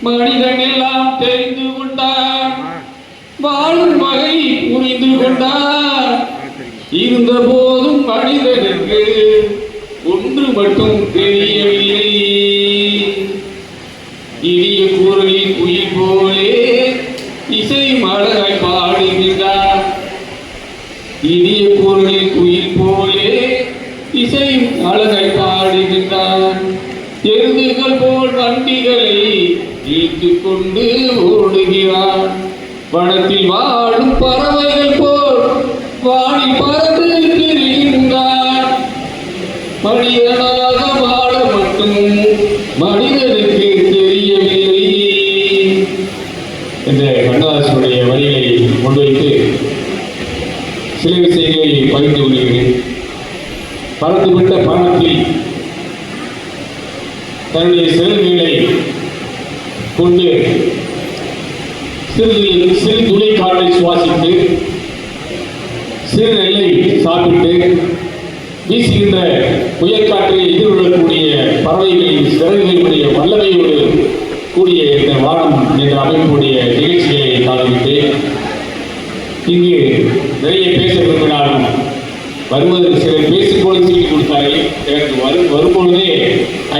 மனிதன் எல்லாம் தெரிந்து கொண்டார். வாழும் வகை புரிந்து கொண்டார். இருந்த போதும் மனிதனுக்கு ஒன்று மட்டும் தெரியவில்லை. இனிய குரலில் உயிர் போலே இழுத்துக் கொண்டு ஓடுகிறார். வனத்தில் வாழும் பறவைகள் போல் வாடி பறந்து திரிகின்றான் மனிதனாக வாழ மட்டும் மனிதனுக்கு தெரியவில்லை. என்ற கண்ணதாசனுடைய வரிகளை முன்வைத்து சில விஷயங்களை பகிர்ந்து கொள்கிறேன். பறந்துவிட்ட பானத்தில் தன்னுடைய செல்களை கொண்டு சிறிது சிறு துளை காற்றை சுவாசித்து சிறு நெல்லை சாப்பிட்டு வீசுகின்ற புயற்காற்றை எதிர்கொள்ளக்கூடிய பறவைகளின் சிறகுகளுடைய வல்லமையோடு கூடிய இந்த வானம் என்ற அமைப்புடைய நிகழ்ச்சிகளை காண்பித்து இங்கு நிறைய பேச விரும்பினாலும் வருவது சிலர் பேசும்போது சீட்டு கொடுத்தார்கள். எனக்கு வரும் வரும்பொழுதே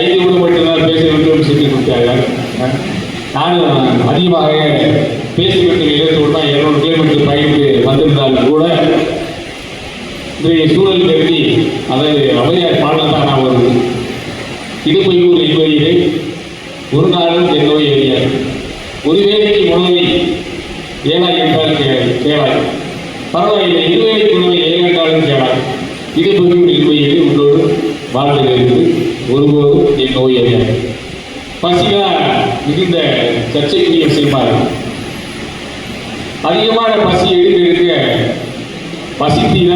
ஐந்து கூட மட்டும்தான் பேச வேண்டும் சீட்டு கொடுத்தார்கள். நானும் அதிகமாக பேசிவிட்டு இலக்கோடு தான் இருநூறு கிலோமீட்டர் பயணித்து வந்திருந்தாலும் கூட இன்றைய சூழல் கருதி அதாவது அவையார் பாடல் தான் நான் வருது இடுப்பையூர் இவ்வழியிலே ஒரு நாளும் தென்னோய் எறியார் ஒரு வேலைக்கு உணவை ஏழாய் என்றால் கேளாய். பரவாயில்லை இருவேலை உணவை ஏழை என்றாலும் கேளாய். இடுப்பையூர் இவ்வழியிலே உன்னோடு வாழ்ந்திருந்து ஒருபோதும் என் நோய் அறியாது பசினா மிகுந்த சர்ச்சைக்குரிய விஷயமா இருக்கு. அதிகமான பசி எடுக்க எடுக்க பசித்தீன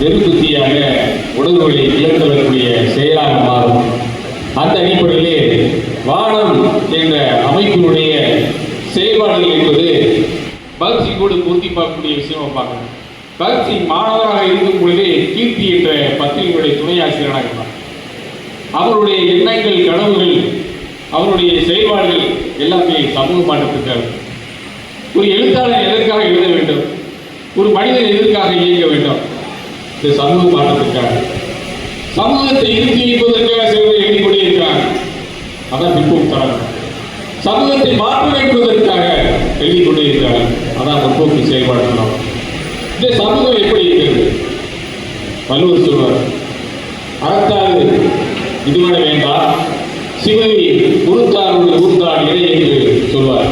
வெறுப்புத்தியாக உடல்களை இழந்தவர்களுடைய செயலாக மாறும். அந்த அடிப்படையிலே வானம் என்ற அமைப்பினுடைய செயல்பாடுகள் என்பது பகத்சிங்கோடு பொருத்தி பார்க்கக்கூடிய விஷயமா பார்க்கணும். பகத்சிங் மாணவராக இருக்கும் பொழுதே கீர்த்தி என்ற பத்திரிகையுடைய துணை ஆசிரியராக இருந்தார். அவருடைய எண்ணங்கள் கனவுகள் அவருடைய செயல்பாடுகள் எல்லாமே சமூக மாற்றத்துக்காக ஒரு எழுத்தாளர் எதற்காக எழுத வேண்டும்? ஒரு மனிதன் எதற்காக இயங்க வேண்டும்? இந்த சமூக மாற்றத்துக்காக சமூகத்தை இறுதி வைப்பதற்காக சிலர் எண்ணிக்கொண்டே இருக்கிறாங்க அதான் பிற்போக்கு தரம். சமூகத்தை மாற்ற வைப்பதற்காக எழுதிக்கொண்டே இருக்கிறாங்க அதான் முற்போக்கு செயல்பாடு இந்த சமூகம் எப்படி இருக்கிறது? வள்ளுவர் சொல்வார் அறத்தாறு இதுவரை வேண்டாம். சிவனி உருத்தார் என்று சொல்வார்.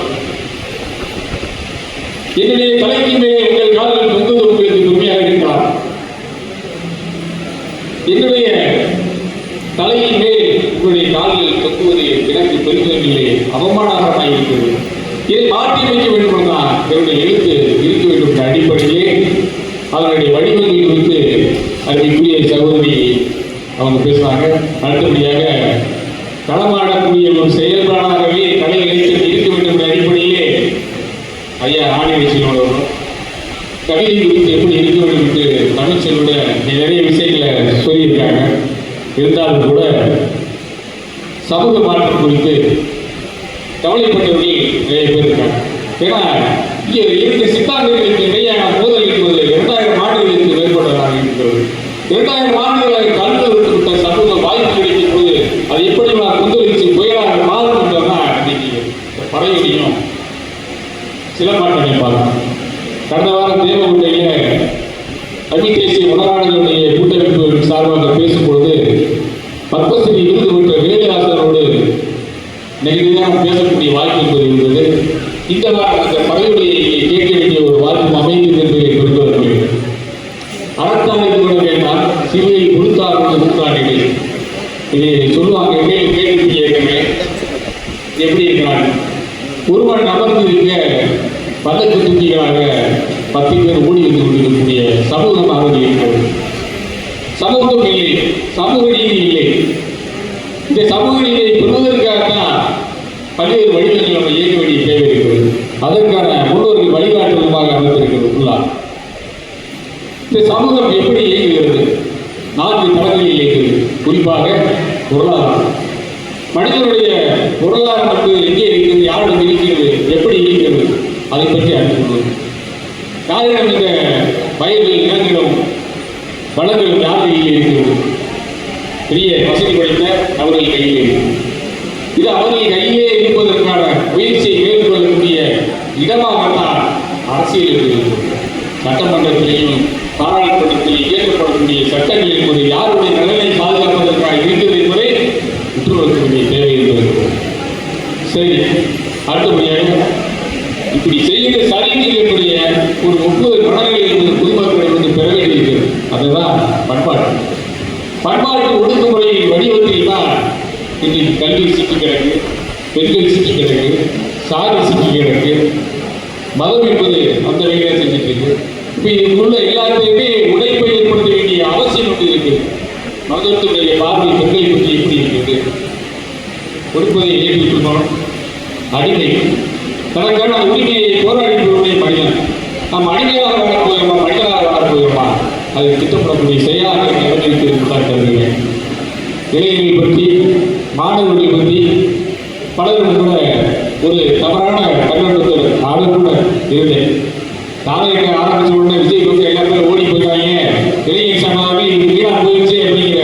என்னுடைய தலைக்கு மேலே உங்கள் கால்கள் தொங்குவது உங்களுக்கு உண்மையாக இருக்கலாம் என்னுடைய தலையின் மேல் உங்களுடைய கால்கள் தொங்குவது எனக்கு பெருமிதமில்லை அவமானகரமாக இருக்கிறது. இதை மாற்றி வைக்க வேண்டும் என்றால் என்னுடைய எழுத்து இருக்க வேண்டும் என்ற அடிப்படையிலே அவருடைய வடிவங்கள் குறித்து அறிவிக்குரிய சகோதரி அவங்க பேசுவாங்க. அடுத்தபடியாக களமாடக்கூடிய ஒரு செயல்பாடாகவே கலை இலக்கியம் இருக்க வேண்டும் என்ற அடிப்படையிலே ஐயா ஆணைய செல்வம் கவிதை குறித்து எப்படி இருக்க வேண்டும் என்று தமிழ்ச்செல்வோட நிறைய விஷயங்களை சொல்லியிருக்காங்க. இருந்தாலும் கூட சமூக மாற்றம் குறித்து கவலைப்பட்டவர்கள் நிறைய பேர் இருக்காங்க. ஏன்னா இங்கே இருக்க சித்தாந்தங்களுக்கு நிறைய மோதல் என்பது இரண்டாயிரம் ஆண்டுகளுக்கு மேற்பட்டதாக இருக்கிறது. இரண்டாயிரம் ஆண்டுகளாக கலந்து விட்ட சமூக வாய்ப்பு கிடைக்கும் போது அது எப்படி நான் கொந்தளிச்சு புயலாக மாறும் என்றதான் இன்னைக்கு படையடியும் சிலம்பாட்டம் கேட்பாங்க கடந்த வாரம் தேவகுண்டையில தமிழ் தேசிய கூட்டமைப்பு சார்பாக பேசும்பொழுது பத்மஸ்ரீ விருது பெற்ற வேலுதாசனோடு நெகிழ்ச்சியாக பேசக்கூடிய வாய்ப்பு என்பது இருந்தது. இந்த அந்த பதவியுடைய கேட்க வேண்டிய ஒரு வாய்ப்பு அமைந்தது என்று குறிப்பிடவில்லை கொள்ள அறத்தாலை கூட வேண்டாம் சிறுவை கொடுத்தார் நூற்றாண்டிலே இதை சொல்லுவாங்க கேள்வி கேள்வி எப்படி இருக்கிறாங்க ஒருவன் நபர் பதக்கு துண்டிகளாக பத்து பேர் ஓடி வந்து கொண்டிருக்கக்கூடிய சமூகம் சமூகமாக இருக்கிறது. சமூகம் இல்லை சமூக நீதி இல்லை. இந்த சமூக நீதியை பெறுவதற்காகத்தான் பல்வேறு வழிகளில் நம்ம இயக்க வேண்டிய தேவை இருக்கிறது. அதற்கான முன்னோர்கள் வழிகாட்டுதலுமாக அமைந்திருக்கிறது ஃபுல்லா இந்த சமூகம் எப்படி இயங்குகிறது? நான்கு தளங்களில் இயங்குகிறது. குறிப்பாக பொருளாதாரம். மனிதனுடைய பொருளாதார எங்கே இருக்கிறது? யாரிடம் இருக்கிறது எப்படி இருக்கிறது அதை பற்றி அறிந்து கொள்வது காரணம் இந்த வயல்கள் நிலங்களும் வளங்களும் யார் கையில் இருக்கிறது பெரிய வசதி படைத்த அவர்கள் கையில். இருக்கிறது இது அவர்கள் கையிலே இருப்பதற்கான முயற்சியை மேற்கொள்ளக்கூடிய இடமாகத்தான் அரசியல் இருக்கிறது. சட்டமன்றத்திலேயும் பாராளுமன்றத்தில் இயற்றப்படக்கூடிய சட்டங்கள் என்பது யாருடைய நலனை பாதுகாப்பதற்காக இருக்கிறது என்பதை உற்றுணர்த்தக்கூடிய தேவை இருக்கிறது சரி இப்படி செய்கிற சரித்தினுடைய ஒரு ஒப்புதல் மனநிலை என்பது பொதுமக்களிடம் பெற வேண்டியிருக்கிறது. அதுதான் பண்பாடு. பண்பாட்டு ஒடுக்குமுறையின் வடிவத்தில் தான் இன்றைக்கு கல்வி சிக்கி கிடக்கு பெண்கள் சிக்கி கிடக்கு சாதி சிக்கி கிடக்கு மதம் என்பது அந்த வகையில் செஞ்சுட்டு இருக்கு. இப்போ இதுக்குள்ள எல்லாத்தையுமே உடைப்பை ஏற்படுத்த வேண்டிய அவசியம் ஒன்று இருக்கு. மதத்துடைய பார்வை பெண்களை பற்றி எப்படி இருக்கிறது கொடுப்பதை ஏற்றுக்கொள்ளணும் அடிமை. தனக்கான உரிமையை போராடி போவதே மனிதன் நாம் அடிமையாக வாழப் மனிதனாக வாழப் போகிறோமா அது திட்டப்படக்கூடிய செயலாக நடந்திருக்கிறது தான் கருதுகிறேன். இளைஞர்கள் பற்றி மாணவர்களை பற்றி பலரும் கூட ஒரு தவறான கண்ணோட்டத்தில் நானும் கூட இருந்தேன். நாளைக்கு ஆரம்பிச்ச உடனே விஜய் வந்து எல்லாருமே ஓடி போயிட்டாங்க. இளைஞர் சமாதானமே இது வீணா போயிடுச்சு அப்படிங்கிற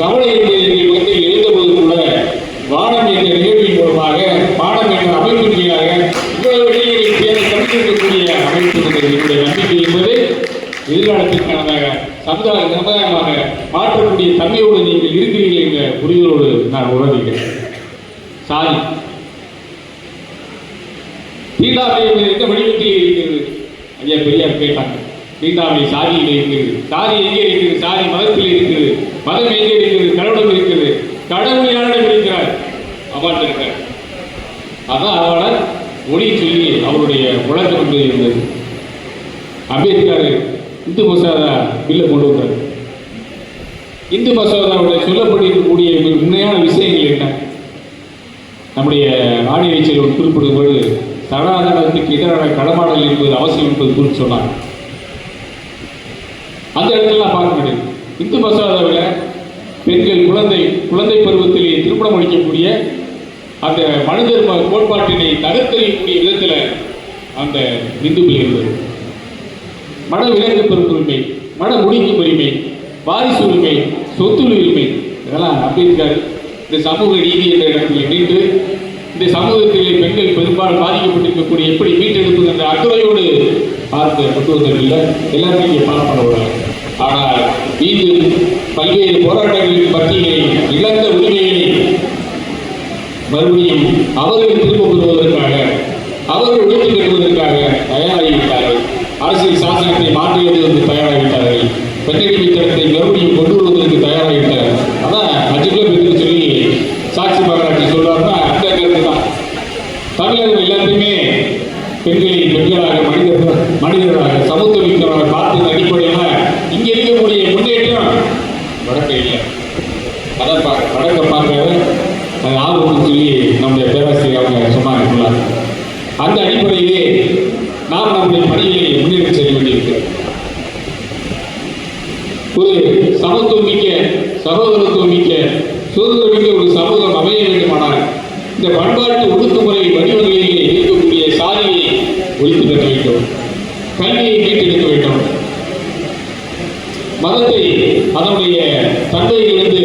கவலை என்பது எங்கள் மத்தியில் எழுந்தபோது கூட வானம் என்ற நிகழ்வின் மூலமாக பாடம் என்ற அமைப்பின் கீழாக இவ்வளவு இளைஞர்களை பேரை கண்டிருக்கக்கூடிய அமைப்பு என்பது என்னுடைய நம்பிக்கை என்பது எதிர்காலத்திற்கானதாக சமுதாய சமுதாயமாக மாற்றக்கூடிய தன்மையோடு நீங்கள் இருக்கிறீர்கள் என்ற புரிதலோடு நான் உணர்கிறேன் சாதி தீண்டாமை என்பது எந்த வடிவத்தில் இருக்கிறது? ஐயா பெரியார் கேட்டாங்க. தீண்டாமை சாதியில் இருக்கிறது. சாதி எங்கே இருக்கிறது? சாதி மதத்தில் இருக்கிறது. மதம் எங்கே இருக்கிறது? கடவுளம் இருக்கிறது. கடவுள் யாரிடம் இருக்கிறார்? அவ்வாறு இருக்கார் அதான் அவளை மொழி சொல்லி அவருடைய முழக்கம் என்பது இருந்தது அம்பேத்கர் இந்து மசோதா பில்லை கொண்டு வந்தார். இந்து மசோதாவில் சொல்லப்பட்டிருக்கக்கூடிய உண்மையான விஷயங்கள் என்ன? நம்முடைய ஆணையத்தில் செயலர் குறிப்பிடும் பொழுது சனாதனத்துக்கு எதிரான கடமாடல் என்பது அவசியம் என்பது குறித்து சொன்னாங்க அந்த இடத்துல நான் பார்க்க முடியும். இந்து மசோதாவில் பெண்கள் குழந்தை குழந்தை பருவத்திலே திருமணம் அளிக்கக்கூடிய அந்த மனிதர் கோட்பாட்டினை தகர்த்தெறியக்கூடிய விதத்தில் அந்த இந்து பில் இருந்தது. மன விலங்கு பெருத்துரிமை மன முடிக்கும் உரிமை வாரிசு உரிமை சொத்து உரிமை இதெல்லாம் நம்பியிருக்காரு இந்த சமூக நீதி என்ற இடத்தில் நின்று இந்த சமூகத்தில் பெண்கள் பெரும்பாலும் பாதிக்கப்பட்டிருக்கக்கூடிய எப்படி மீட்டெடுப்பது என்ற அக்கறையோடு பார்த்து கொண்டு வந்ததில்லை எல்லாருமே இங்கே பணம் பண்ண ஆனால் இது பல்வேறு போராட்டங்களின் பட்டியலை இழந்த உரிமைகளை மறுபடியும் அவர்கள் திரும்ப பெறுவதற்காக அவர்கள் உழைத்து பெறுவதற்காக தயாராகிவிட்டார்கள். அரசியல் சாசனத்தை என்று தயாராகிவிட்டார்கள். பெண்ணடிமை சட்டத்தை மறுபடியும் கொண்டு வருவதற்கு தயாராகிவிட்டார்கள் அதான் அஞ்சு கிலோ சொல்லி சாட்சி மகராட்சி சொல்றாருன்னா அந்த கருத்து தான். தமிழர்கள் எல்லாத்தையுமே பெண்களை பெண்களாக மனிதர்கள் மனிதர்களாக சமத்துவமிக்கவராக பார்த்து அடிப்படையில் இங்கே இருக்கக்கூடிய முன்னேற்றம் வடக்கே இல்லை. அதை பா வடக்க பார்க்காத அது ஆர்வம்னு சொல்லி நம்முடைய பேராசிரியர் அவங்க சொன்னாங்க அந்த அடிப்படையிலே நாம் நம்முடைய பணிகளை முன்னேற்றி செல்ல வேண்டியிருக்கிறது ஒரு சமத்துவமிக்க சகோதரத்துவமிக்க சுதந்திரமிக்க ஒரு சமூகம் அமைய வேண்டுமானால் இந்த பண்பாட்டு ஒடுக்குமுறை வடிவங்களிலே இருக்கக்கூடிய சாதியை ஒழித்து கட்ட வேண்டும் கல்வியை மீட்டெடுக்க வேண்டும். மதத்தை அதனுடைய தந்தையிலிருந்து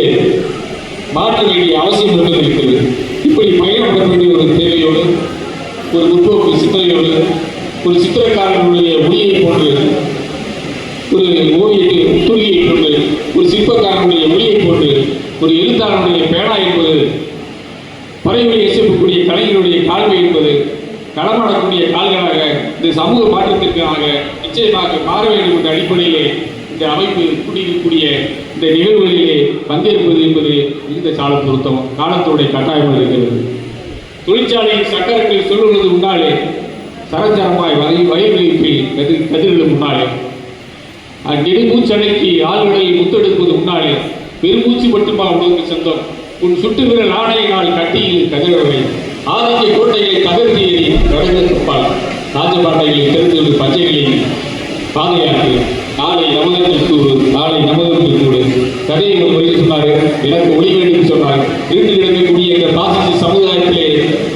மாற்ற வேண்டிய அவசியம் என்பது இருக்கிறது இப்படி பயணப்பட வேண்டிய ஒரு தேவையோடு ஒரு முற்போக்கு சித்திரையோடு ஒரு சித்திரக்காரனுடைய ஒளியை போன்று ஒரு ஓவியத்தை தூகியை போன்று ஒரு சிற்பக்காரனுடைய ஒளியை போன்று ஒரு எழுத்தாளனுடைய பேனா என்பது பறவைகளை இசைக்கக்கூடிய கலைஞருடைய கால்வை என்பது களமாடக்கூடிய கால்களாக இந்த சமூக மாற்றத்திற்காக நிச்சயமாக மாற வேண்டும் என்ற அடிப்படையிலே இந்த அமைப்பு கூட்டியிருக்கக்கூடிய இந்த நிகழ்வுகளிலே பங்கேற்பது என்பது இந்த கால பொருத்தம் காலத்தோடைய கட்டாயமாக இருக்கிறது. தொழிற்சாலையின் சக்கரங்கள் சொல்லுவது முன்னாலே சரஞ்சரமாய் வரை வயல்களில் கதிர் கதிர்கள் முன்னாலே. நெடுமூச்சடைக்கு ஆள்களை முத்தெடுப்பது முன்னாலே பெருமூச்சு மட்டுமா உனக்கு சொந்தம்? உன் சுட்டு விரல் ஆணையினால் கட்டியில் கதிரவை ஆதிக்க கோட்டைகளை தகர்த்தியறி கடகப்பால் ராஜபாட்டைகளின் பெருந்தொண்டு பஞ்சைகளின் பாதையாற்று நாளை நமதத்தில் கூடு நாளை நமதத்தில் கூடு கதையை ஒரு முறை சொன்னார். எனக்கு ஒளி வேண்டும் சொன்னார். இருந்து கிடக்கக்கூடிய இந்த பாசிச சமுதாயத்திலே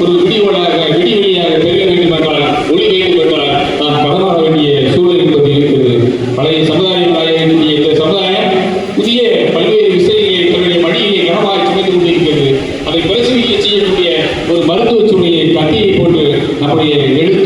ஒரு விடிவொலியாக விடிவெளியாக பெருக வேண்டும் என்றால் ஒளி வேண்டும் என்றால் நான் படமாட வேண்டிய சூழல் என்பது இருக்கிறது. பழைய சமுதாயங்களாக இருக்கக்கூடிய இந்த சமுதாயம் புதிய பல்வேறு விஷயங்களை தன்னுடைய மடியிலே கனமாக சுமைந்து கொண்டிருக்கிறது. அதை பரிசீலிக்க செய்யக்கூடிய ஒரு மருத்துவ சூழலை கட்டியை போட்டு நம்முடைய எழுத்து